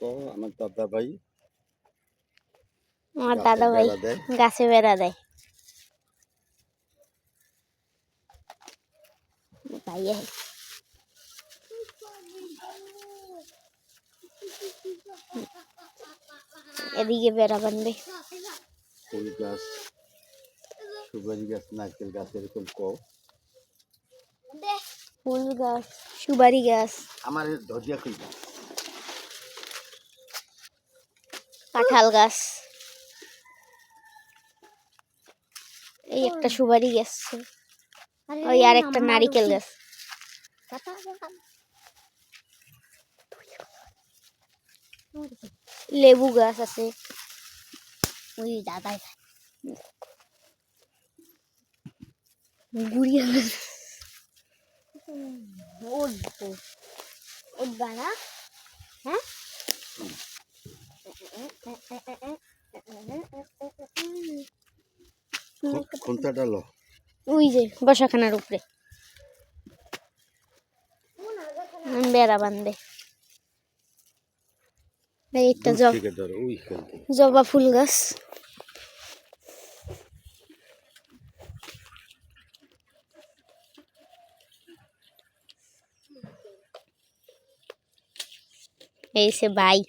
ক আমার দাদা ভাই আমার গাছে দাদা ভাই বেড়া দেয়। গাছে বেড়া দেয় তাই এই। এদিকে বেড়া বানবে ফুল গাছ সুপারি গাছ নারকেল গাছ এরকম ক ফুল গাছ সুপারি গাছ আমার ধরিয়া খুল কাঁঠাল গাছ। এই একটা সুপারি গাছ ওই আর একটা নারিকেল গাছ। লেবু গাছ আছে। ওই দাদাই গুড়িয়া গাছ। উঠবো উঠবা না হ্যাঁ? কোনটা লো? ওই যে বসাখানার উপরে। বেড়া বান্ধে। একটা জব ফুল গাছ। এই সে ভাই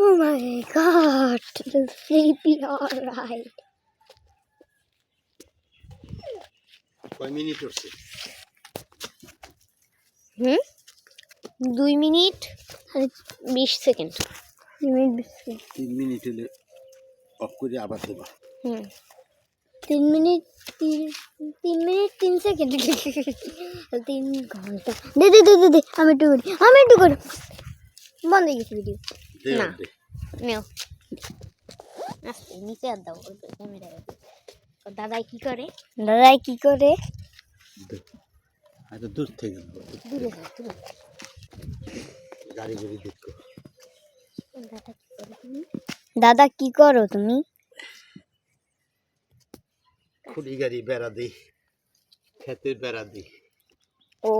Oh my god, the CPR ride. কয় মিনিট হচ্ছে হুম দুই মিনিট আর বিশ সেকেন্ড দুই মিনিট বিশ সেকেন্ড তিন মিনিট হলে অফ করে আবার দেবা হুম তিন মিনিট তিন তিন মিনিট তিন সেকেন্ড তিন ঘন্টা দে দে দে দে দে আমি একটু করি আমি একটু করি বন্ধ হয়ে গেছে ভিডিও দে না। আর দে। নেও। আস্তে নিচে আর দাও ক্যামেরা দাদাই কি করে? দাদাই কি করে? দে। আচ্ছা দূর থেকে দূরে দূরে গাড়ি গাড়ি দেখো দাদা কি করো তুমি? দাদা কি করো তুমি? খুঁড়ি গাড়ি বেড়া দিই খেতে বেড়া দিই ও